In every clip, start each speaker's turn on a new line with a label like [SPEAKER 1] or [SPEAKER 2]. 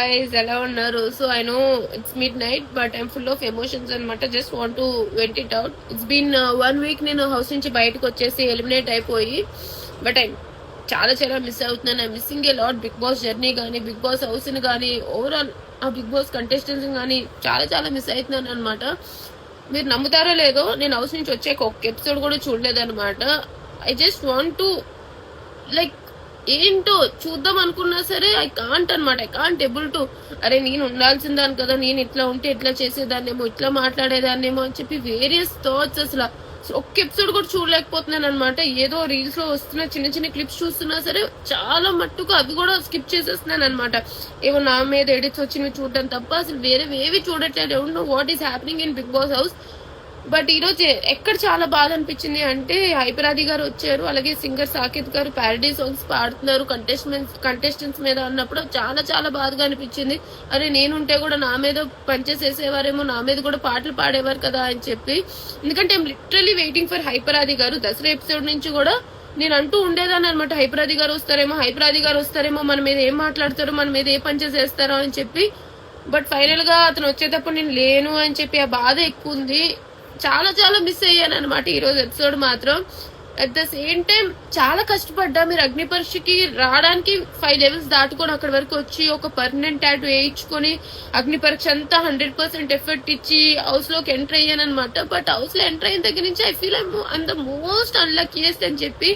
[SPEAKER 1] Guys ఎలా ఉన్నారు? So I know it's midnight but I'm full of emotions అనమాట just want to vent it out it's been one week నేను house నుంచి బయటకు వచ్చేసి eliminate అయిపోయి బట్ ఐ చాలా చాలా మిస్ అవుతున్నాను. I missing a lot Bigg Boss journey కానీ బిగ్ బాస్ హౌస్ని కానీ ఓవరాల్ ఆ బిగ్ బాస్ కంటెస్టెంట్స్ కానీ చాలా చాలా మిస్ అవుతున్నాను అనమాట మీరు నమ్ముతారో లేదో నేను హౌస్ నుంచి వచ్చే ఒక ఎపిసోడ్ కూడా చూడలేదన్నమాట. I just want to like ఏంటో చూద్దాం అనుకున్నా సరే ఐ కాంట్ అనమాట ఐ కాంట్ ఎబుల్ టు అరే నేను ఉండాల్సిందాను కదా నేను ఇట్లా ఉంటే ఇట్లా చేసేదాన్నేమో ఇట్లా మాట్లాడేదాన్నేమో అని చెప్పి వేరియస్ థాట్స్ అసలు. ఒక్క ఎపిసోడ్ కూడా చూడలేకపోతున్నాను అనమాట ఏదో రీల్స్లో వస్తున్న చిన్న చిన్న క్లిప్స్ చూస్తున్నా సరే చాలా మట్టుకు అవి కూడా స్కిప్ చేసేస్తున్నాను అనమాట ఏమో నా మీద ఎడిట్స్ వచ్చినవి చూడటం తప్ప అసలు వేరే ఏవి చూడట్లేదు. Know what is happening in Bigg Boss house but ఈరోజు ఎక్కడ చాలా బాధ అనిపించింది అంటే హైపరాది గారు వచ్చారు అలాగే singer Saketh garu parody songs పాడుతున్నారు కంటెస్టెంట్స్ కంటెస్టెంట్స్ మీద అన్నప్పుడు చాలా చాలా బాధగా అనిపించింది. అరే నేనుంటే కూడా నా మీద పనిచేసేసేవారేమో నా మీద కూడా పాటలు పాడేవారు కదా అని చెప్పి. ఎందుకంటే లిటరలీ వెయిటింగ్ ఫర్ హైపరాది గారు. దసరా ఎపిసోడ్ నుంచి కూడా నేను అంటూ ఉండేదాన్ని అనమాట హైపరాది గారు వస్తారేమో హైపరాది గారు వస్తారేమో మన మీద ఏం మాట్లాడతారో మన మీద ఏ పని చేసేస్తారో అని చెప్పి. బట్ ఫైనల్గా అతను వచ్చేటప్పుడు నేను లేను అని చెప్పి ఆ బాధ ఎక్కువ ఉంది. చాలా చాలా మిస్ అయ్యాను అనమాట ఈరోజు ఎపిసోడ్ మాత్రం. అట్ ద సేమ్ టైం చాలా కష్టపడ్డా. మీరు అగ్ని పరీక్షకి రావడానికి ఫైవ్ లెవెల్స్ దాటుకొని అక్కడి వరకు వచ్చి ఒక పర్మనెంట్ టాటూ వేయించుకొని అగ్ని పరీక్ష అంతా హండ్రెడ్ పర్సెంట్ ఎఫర్ట్ ఇచ్చి హౌస్లోకి ఎంటర్ అయ్యాను అనమాట బట్ హౌస్లో ఎంటర్ అయిన దగ్గర నుంచి I feel I'm the most unluckiest అని చెప్పి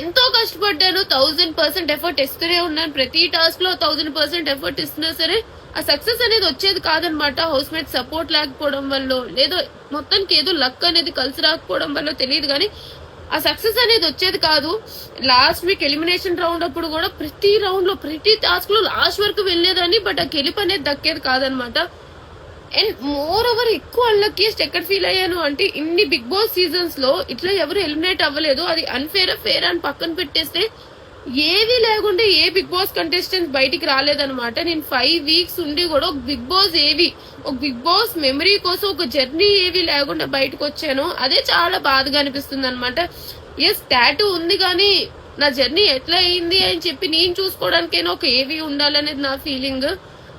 [SPEAKER 1] ఎంతో కష్టపడ్డాను. థౌజండ్ పర్సెంట్ ఎఫర్ట్ ఇస్తూనే ఉన్నాను. ప్రతి టాస్క్లో థౌజండ్ పర్సెంట్ ఎఫర్ట్ ఇస్తున్నా సరే ఆ సక్సెస్ అనేది వచ్చేది కాదనమాట. హౌస్ మేట్ సపోర్ట్ లేకపోవడం వల్ల లేదో మొత్తానికి ఏదో లక్ అనేది కలిసి రాకపోవడం వల్ల తెలియదు కానీ ఆ సక్సెస్ అనేది వచ్చేది కాదు. లాస్ట్ వీక్ ఎలిమినేషన్ రౌండ్ అప్పుడు కూడా ప్రతి రౌండ్లో ప్రతి టాస్క్లో లాస్ట్ వరకు వెళ్ళేదాన్ని బట్ ఆ గెలుపు అనేది దక్కేది కాదనమాట. అండ్ మోర్ ఓవర్ ఎక్కువ అన్లక్కీస్ట్ ఎక్కడ ఫీల్ అయ్యాను అంటే ఇన్ని బిగ్ బాస్ సీజన్స్లో ఇట్లా ఎవరు ఎలిమినేట్ అవ్వలేదు. అది అన్ఫేర్ ఫేర్ అని పక్కన పెట్టేస్తే ఏవి లేకుండా ఏ బిగ్ బాస్ కంటెస్టెంట్ బయటికి రాలేదనమాట నేను ఫైవ్ వీక్స్ ఉండి కూడా ఒక బిగ్ బాస్ ఏవి ఒక బిగ్ బాస్ మెమరీ కోసం ఒక జర్నీ ఏవి లేకుండా బయటకు వచ్చాను. అదే చాలా బాధగా అనిపిస్తుంది అనమాట ఎస్ టాటూ ఉంది కానీ నా జర్నీ ఎట్లా అయింది అని చెప్పి నేను చూసుకోవడానికైనా ఒక ఏవి ఉండాలనేది నా ఫీలింగ్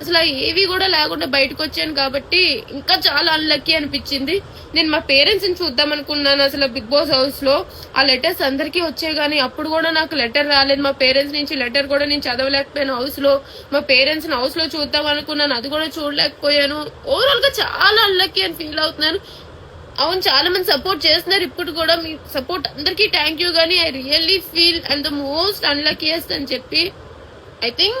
[SPEAKER 1] అసలు ఏవి కూడా లేకుండా బయటకు వచ్చాను కాబట్టి ఇంకా చాలా అన్లక్కీ అనిపించింది. నేను మా పేరెంట్స్ని చూద్దాం అనుకున్నాను అసలు బిగ్ బాస్ హౌస్లో. ఆ లెటర్స్ అందరికీ వచ్చాయి కానీ అప్పుడు కూడా నాకు లెటర్ రాలేదు. మా పేరెంట్స్ నుంచి లెటర్ కూడా నేను చదవలేకపోయాను హౌస్లో. మా పేరెంట్స్ని హౌస్లో హౌస్లో చూద్దాం అనుకున్నాను అది కూడా చూడలేకపోయాను. ఓవరాల్గా చాలా అన్లక్కీ అని ఫీల్ అవుతున్నాను. అవును చాలా మంది సపోర్ట్ చేస్తున్నారు. ఇప్పుడు కూడా మీ సపోర్ట్ అందరికీ థ్యాంక్ యూ కానీ I really feel and the most unluckiest అని చెప్పి I think